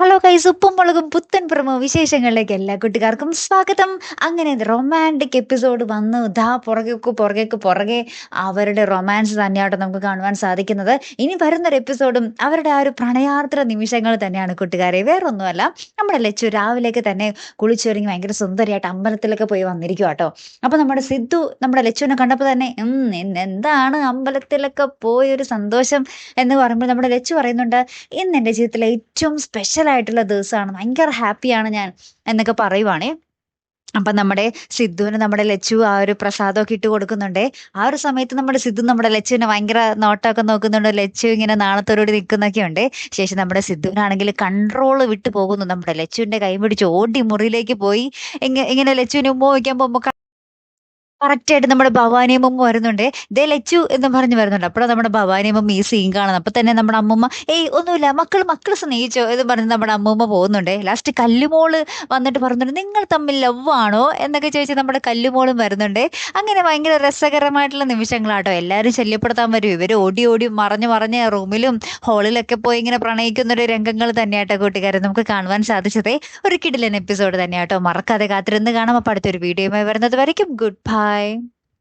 Hello കൈസ് ഉപ്പും മുളകും പുത്തൻ പ്രമോ വിശേഷങ്ങളിലേക്ക് എല്ലാ കുട്ടികാർക്കും സ്വാഗതം. അങ്ങനെ റൊമാന്റിക് എപ്പിസോഡ് വന്നു. ദാ പുറകേക്ക് പുറകേക്ക് പുറകെ അവരുടെ റൊമാൻസ് തന്നെയാട്ടോ നമുക്ക് കാണുവാൻ സാധിക്കുന്നത്. ഇനി വരുന്നൊരു എപ്പിസോഡും അവരുടെ ആ ഒരു പ്രണയാർദ്ര നിമിഷങ്ങൾ തന്നെയാണ് കൂട്ടുകാരെ. വേറൊന്നുമല്ല നമ്മുടെ ലച്ചു രാവിലേക്ക് തന്നെ കുളിച്ചൊരുങ്ങി ഭയങ്കര സുന്ദരിയായിട്ട് അമ്പലത്തിലൊക്കെ പോയി വന്നിരിക്കും കേട്ടോ അപ്പോൾ നമ്മുടെ സിദ്ധു നമ്മുടെ ലച്ചുവിനെ കണ്ടപ്പോൾ തന്നെ എന്താണ് അമ്പലത്തിലൊക്കെ പോയൊരു സന്തോഷം? എന്ന് പറയുമ്പോൾ നമ്മുടെ ലച്ചു പറയുന്നുണ്ട് ഇന്ന് എന്റെ ജീവിതത്തിലെ ഏറ്റവും സ്പെഷ്യൽ ആയിട്ടുള്ള ദിവസമാണ്. ഭയങ്കര ഹാപ്പിയാണ് ഞാൻ എന്നൊക്കെ പറയുവാണേ. അപ്പം നമ്മുടെ സിദ്ധുവിന് നമ്മുടെ ലച്ചു ആ ഒരു പ്രസാദമൊക്കെ ഇട്ട് കൊടുക്കുന്നുണ്ടേ. ആ ഒരു സമയത്ത് നമ്മുടെ സിദ്ധു നമ്മുടെ ലച്ചുവിനെ ഭയങ്കര നോട്ടമൊക്കെ നോക്കുന്നുണ്ട്. ലച്ചു ഇങ്ങനെ നാണത്തോടുകൂടി നിൽക്കുന്നൊക്കെ ഉണ്ട്. ശേഷം നമ്മുടെ സിദ്ധുവിനാണെങ്കിൽ കൺട്രോൾ വിട്ടു പോകുന്നു. നമ്മുടെ ലച്ചുവിന്റെ കൈ പിടിച്ച് ഓടി മുറിയിലേക്ക് പോയി. ഇങ്ങനെ ലച്ചുവിനെ ഉമ്മ വയ്ക്കാൻ പോകുമ്പോൾ കറക്റ്റ് ആയിട്ട് നമ്മുടെ ഭവാനിയമ്മ വരുന്നുണ്ട്. ദേ ലച്ചു എന്ന് പറഞ്ഞു വരുന്നുണ്ട്. അപ്പോഴാണ് നമ്മുടെ ഭവാനിയമ്മ ഈ സീൻ കാണുന്നത്. അപ്പൊ തന്നെ നമ്മുടെ അമ്മമ്മ ഏയ് ഒന്നുമില്ല. മക്കൾ മക്കൾ സ്നേഹിച്ചോ? എന്ന് പറഞ്ഞ് നമ്മുടെ അമ്മമ്മ പോകുന്നുണ്ട്. ലാസ്റ്റ് കല്ലുമോൾ വന്നിട്ട് പറഞ്ഞിട്ട് നിങ്ങൾ തമ്മിൽ ലവ് ആണോ? എന്നൊക്കെ ചോദിച്ച് നമ്മുടെ കല്ലുമോളും വരുന്നുണ്ട്. അങ്ങനെ ഭയങ്കര രസകരമായിട്ടുള്ള നിമിഷങ്ങളാട്ടോ. എല്ലാവരും ശല്യപ്പെടുത്താൻ വരും. ഇവർ ഓടി ഓടി മറഞ്ഞ് മറഞ്ഞ് റൂമിലും ഹാളിലൊക്കെ പോയി ഇങ്ങനെ പ്രണയിക്കുന്ന ഒരു രംഗങ്ങൾ തന്നെയാട്ടോ കൂട്ടുകാരെ. നമുക്ക് കാണുവാൻ സാധിച്ചതേ ഒരു കിടിലൻ എപ്പിസോഡ് തന്നെയാട്ടോ. മറക്കാതെ കാത്തിരുന്ന് കാണാം. അപ്പോൾ അടുത്തൊരു വീഡിയോയുമായി വരുന്നത് വരയ്ക്കും. Good bye Bye.